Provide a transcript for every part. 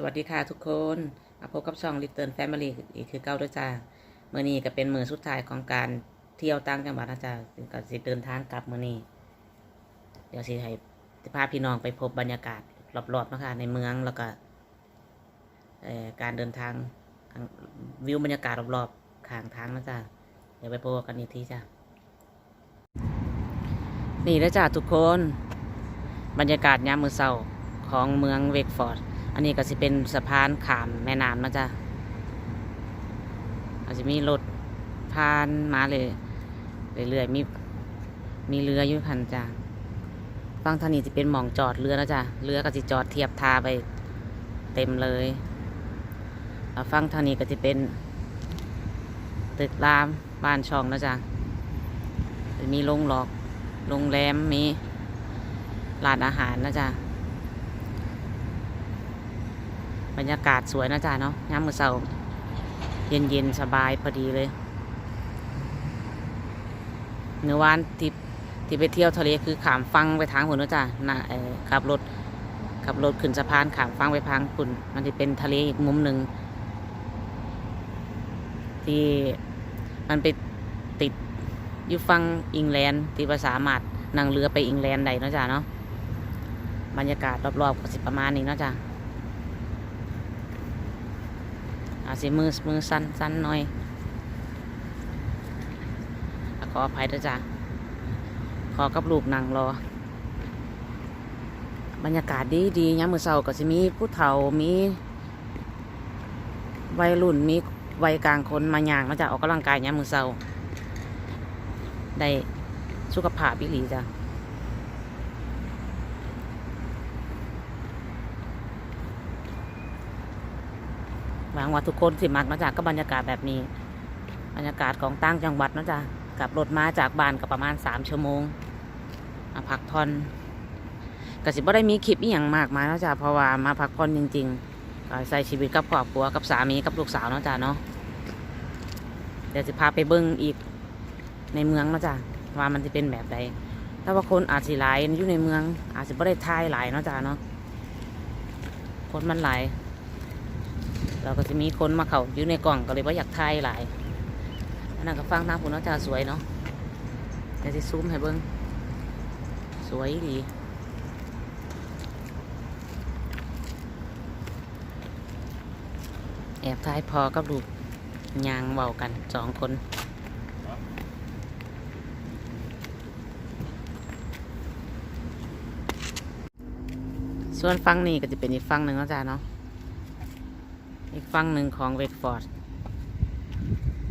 สวัสดีค่ะทุกคนมาพบกับช่อง Return Family อีกคือเก้าด้วยจ้าเมื่อนี้ก็เป็นมือสุดท้ายของการเที่ยวต่างจังหวัดนะจ๊ะก็สิเดินทางกลับเมื่อนี้ เดี๋ยวสิให้พาพี่น้องไปพบบรรยากาศรอบๆนะคะในเมืองแล้วก็การเดินทางวิวบรรยากาศรอบๆข้างทางนะจ๊ะเดี๋ยวไปพบกันอีกทีจ้ะนี่แล้วจ้ะทุกคน บรรยากาศยามมือเช้าของเมืองเวกฟอร์ด อันนี้ก็สิเป็นสะพานขามแม่น้ำนะจ๊ะอาจจะมีรถผ่านมาเลยเรื่อยๆมีมีเรืออยู่พันจ้ะฟังทางนี้จะเป็นหมองจอดเรือนะจ๊ะเรือก็จะจอดเทียบทาไปเต็มเลยแล้วฟังทางนี้ก็จะเป็นตึกรามบ้านช่องนะจ๊ะมีโรงหลอกโรงแรมมีร้านอาหารนะจ๊ะ บรรยากาศสวยนะจ๊ะเนาะยามมือเช้าเย็นเย็นๆสบายพอดีเลยเนื้อวานที่ที่ไปเที่ยวทะเลคือขามฟังไปทางหุ่นนะจ๊ะนะเออขับรถขับรถขึ้นสะพานขามฟังไปทางหุ่น มันจะเป็นทะเลอีกมุมหนึ่งที่มันไปติดอยู่ฟังอิงแลนด์ที่ภาษาหมาดนั่งเรือไปอิงแลนด์ใดเนาะจ๊ะเนาะบรรยากาศรอบๆก็สิประมาณนี้เนาะจ๊ะ อาจสิมือมือสั้นสั้นหน่อยขออภัยด้วยจ้ะขอกับลูกนั่งรอ บรรยากาศดีดียามมือเช้าก็สิมีผู้เฒ่ามีวัยรุ่นมีวัยกลางคนมาย่างมาจะออกกำลังกายยามมือเช้าได้สุขภาพอีหลีจ้ะ หวังว่าทุกคนสิมักเนาะจ๊ะก็บรรยากาศแบบนี้ บรรยากาศของต่างจังหวัดเนาะจ๊ะกับรถมาจากบ้านก็ประมาณสามชั่วโมงมาพักผ่อนก็สิบ่ได้มีคลิปอีหยังมากมายเนาะจ๊ะเพราะว่ามาพักผ่อนจริงๆก็ใส่ชีวิตกับครอบครัวกับสามีกับลูกสาวเนาะจ๊ะเนาะเดี๋ยวจะพาไปเบิ้งอีกในเมืองเนาะจ๊ะว่ามันจะเป็นแบบใดถ้าว่าคนอาจสิหลายอยู่ในเมือง อาจจะบ่ได้ทายหลายเนาะจ๊ะเนาะคนมันหลาย เราก็จะมีคนมาเขาอยู่ในกล่องก็เลยว่าอยากถ่ายหลายอันนั้นก็ฟังทางคุณน้าจ่าสวยเนาะเดี๋ยวจะซูมให้เบิ้งสวยดีแอบถ่ายพอกับลูกยางเบากันสองคนส่วนฟังนี่ก็จะเป็นอีกฟังหนึ่งนาะจ้าเนาะ อีกฝั่งหนึ่งของเวกฟอร์ด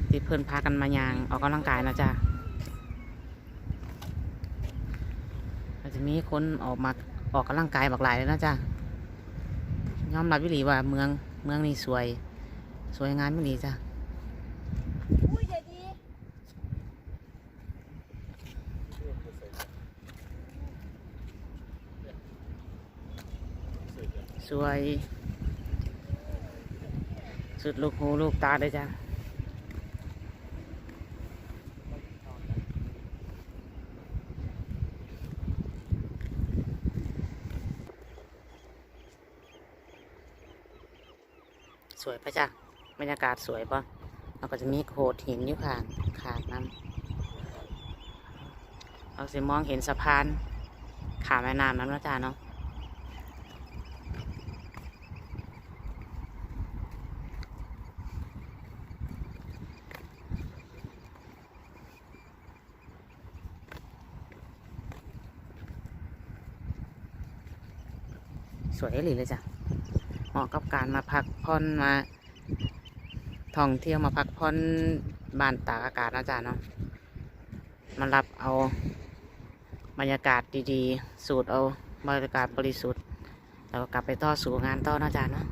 ที่เพื่อนพากันมายางออกกำลังกายนะจ๊ะอาจจะมีคนออกมาออกกำลังกายบักหลายเลยนะจ๊ะยอมรับวิลีว่าเมืองเมืองนี้สวย สวยงามไม่ดีจ้ะอุ้ยเดี๋ยวดีสวย สุดลูกหูลูกตาเลยจ้ะสวยปะจ้ะบรรยากาศสวยปะเราก็จะมีโขดหินอยู่ข้างขาดน้ำเราสิมองเห็นสะพานขามแม่น้ำน้ำนะจ้ะเนาะ สวยเลยเลยจ้ะเหมาะกับการมาพักผ่อนมาท่องเที่ยวมาพักผ่อนบ้านตากอากาศนะจ๊ะเนาะมารับเอาบรรยากาศดีๆ สูดเอาบรรยากาศบริสุทธิ์แล้วก็กลับไปต่อสู่งานต่อนะจ๊ะเนาะ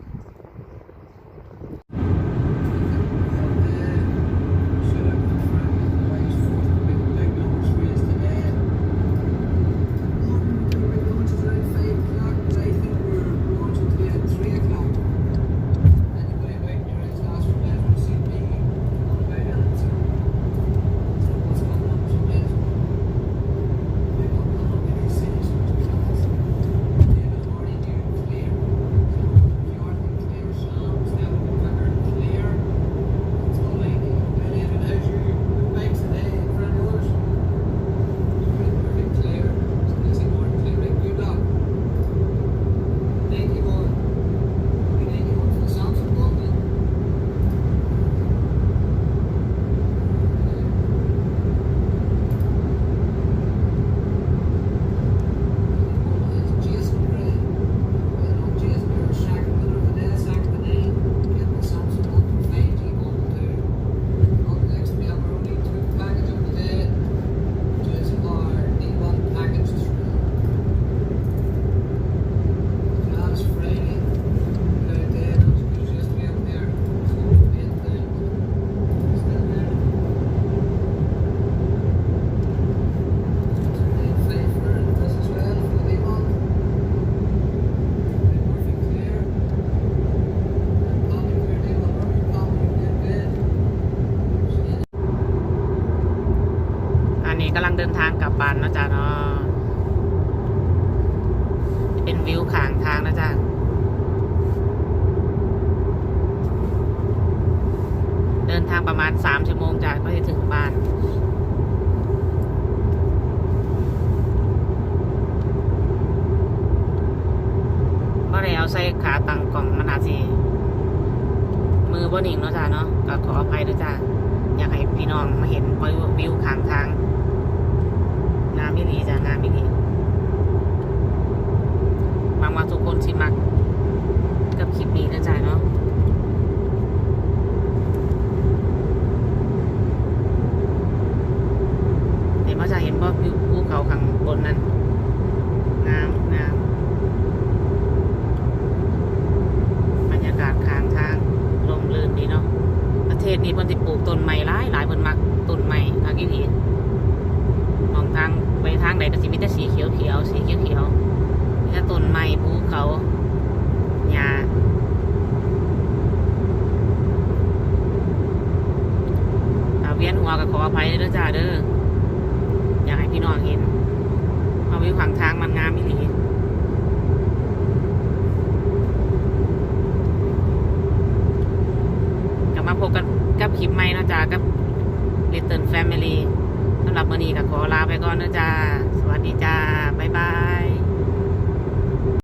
บ้านนะจ๊ะเนาะเป็นวิวข้างทางนะจ๊ะเดินทางประมาณสามชั่วโมงจ้ะก็จะถึงบ้านก็เลยเอาใส่ขาตังกล่องมันาจีมือบนหนิงเนาะจ้ะเนาะก็ขออภัยด้วยจ้ะอยากให้พี่น้องมาเห็นวิวข้างทาง งามมิลีจ้างามมิลีหวังว่าทุกคนสิมักกับคลิปนี้นะจ้าเนาะเห็นว่าจะเห็นว่าวิวภูเขาข้างบนนั้นงามงามบรรยากาศข้างทางลมลื่นดีเนาะประเทศนี้เพิ่นสิปลูกต้นไม้หลายหลายเพิ่นมักต้นไม้ทางอีหลีมองทางไปทางใดก็สิมีแต่สีเขียวเขียวๆสีเขียวเขียวมีแต่ต้นไม้ภูเขาหญ้าถ้าเวียนหัวก็ขออภัยเด้อจ้าเด้ออยากให้พี่น้องเห็นว่าวิวข้างทางมันงามอีหลีกลับมาพบกันกับคลิปใหม่นะจ้ากับ Little Family สำหรับวันนี้ก็ขอลาไปก่อนนะจ้า วัสดีจ้า บ๊ายบาย